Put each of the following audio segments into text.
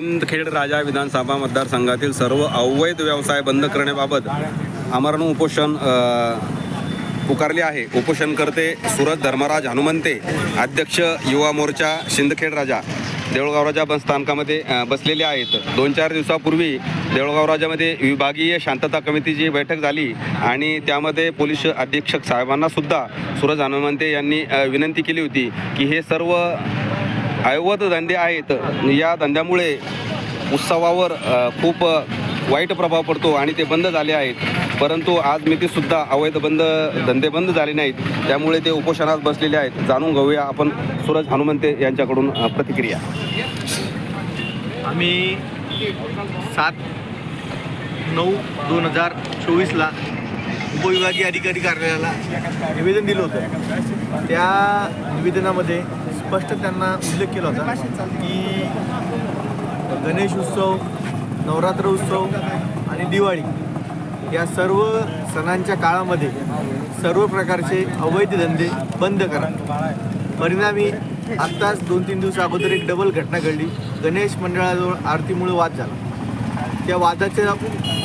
सिंदखेड राजा विधानसभा मतदारसंघातील सर्व अवैध व्यवसाय बंद करण्याबाबत आमरण उपोषण पुकारले आहे. उपोषणकर्ते सूरज धर्मराज हनुमंते अध्यक्ष युवा मोर्चा सिंदखेड राजा देऊळगाव राजा बस स्थानकामध्ये बसलेले आहेत. दोन चार दिवसापूर्वी देऊळगाव राजामध्ये विभागीय शांतता कमिटीची बैठक झाली आणि त्यामध्ये पोलीस अधीक्षक साहेबांना सुद्धा सूरज हनुमंते यांनी विनंती केली होती की हे सर्व अवैध धंदे आहेत. या धंद्यामुळे उत्सवावर खूप वाईट प्रभाव पडतो आणि ते बंद झाले आहेत. परंतु आज मितीसुद्धा अवैध बंद धंदे बंद झाले नाहीत. त्यामुळे ते उपोषणात बसलेले आहेत. जाणून घेऊया आपण सूरज हनुमंते यांच्याकडून प्रतिक्रिया. आम्ही सात नऊ दोन हजार चोवीसला उपविभागीय अधिकारी कार्यालयाला निवेदन दिलं होतं. त्या निवेदनामध्ये स्पष्ट त्यांना उल्लेख केला होता की गणेश उत्सव नवरात्र उत्सव आणि दिवाळी या सर्व सणांच्या काळामध्ये सर्व प्रकारचे अवैध धंदे बंद करा. परिणामी आत्ताच दोन तीन दिवसा अगोदर एक डबल घटना घडली. गणेश मंडळाजवळ आरतीमुळे वाद झाला. त्या वादाचा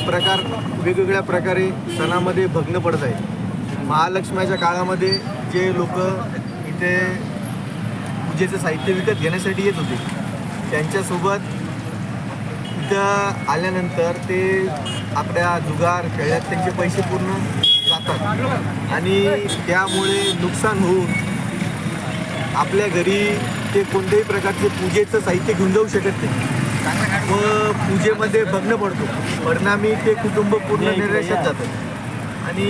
प्रकार वेगवेगळ्या प्रकारे सणामध्ये भग्न पडत आहे महालक्ष्म्याच्या काळामध्ये जे लोक इथे पूजेचं साहित्य विकत घेण्यासाठी येत होते. त्यांच्यासोबत इथं आल्यानंतर ते आपल्या जुगार खेळ्यात त्यांचे पैसे पूर्ण जातात. आणि त्यामुळे नुकसान होऊन आपल्या घरी ते कोणत्याही प्रकारचे पूजेचं साहित्य घेऊन जाऊ शकत नाही. व पूजेमध्ये भग्न पडतो. परिणामी ते कुटुंब पूर्ण निराशात जातं. आणि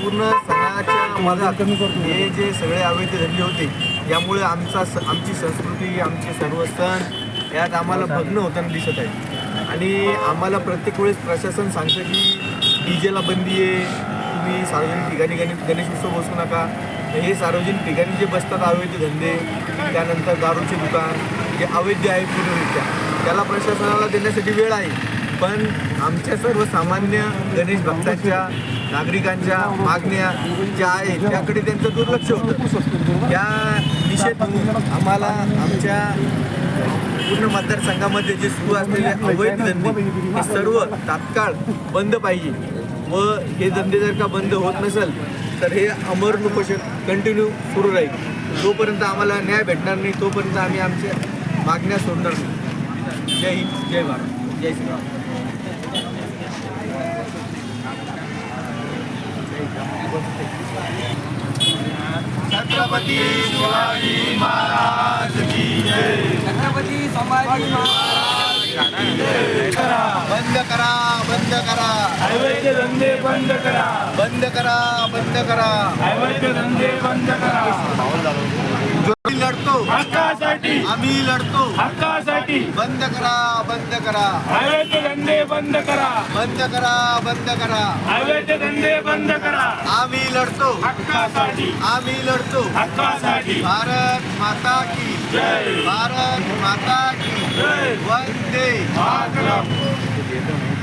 पूर्ण सणाच्या मधात हे जे सगळे अवैध धंदे होते यामुळे आमचा स आमची संस्कृती आमचे सर्व सण यात आम्हाला भग्न होताना दिसत आहे. आणि आम्हाला प्रत्येक वेळेस प्रशासन सांगतं की डी जेला बंदी आहे तुम्ही सार्वजनिक ठिकाणी गणेश गणेश उत्सव बसू नका. हे सार्वजनिक ठिकाणी जे बसतात अवैध धंदे त्यानंतर दारूचे दुकान जे अवैध आहे पूर्णरित्या त्याला प्रशासनाला देण्यासाठी वेळ आहे. पण आमच्या सर्वसामान्य गणेश भक्तांच्या नागरिकांच्या मागण्या ज्या आहेत त्याकडे त्यांचं दुर्लक्ष होतं. या निषेध आम्हाला आमच्या पूर्ण मतदारसंघामध्ये जे सुरू असलेले अवैध धंदे हे सर्व तात्काळ बंद पाहिजे. व हे धंदे जर का बंद होत नसेल तर हे अमर उपोषण कंटिन्यू सुरू राहील. जोपर्यंत आम्हाला न्याय भेटणार नाही तोपर्यंत आम्ही आमच्या मागण्या सोडणार नाही. जय हिंद जय भारत. जय श्रीराम छत्रपती शिवाजी महाराज की जय। छत्रपती संभाजी बंद करा बंद करा। अवैध धंदे बंद करा। बंद करा बंद करा। अवैध धंदे बंद करा। लढतो. हक्कासाठी. आम्ही लढतो. हक्कासाठी. बंद करा बंद करा. अवैध धंदे बंद करा. बंद करा बंद करा. अवैध धंदे बंद करा. आम्ही लढतो. हक्कासाठी. आम्ही लढतो. हक्कासाठी. भारत माता की. जय. भारत माता की. जय. वंदे मातरम.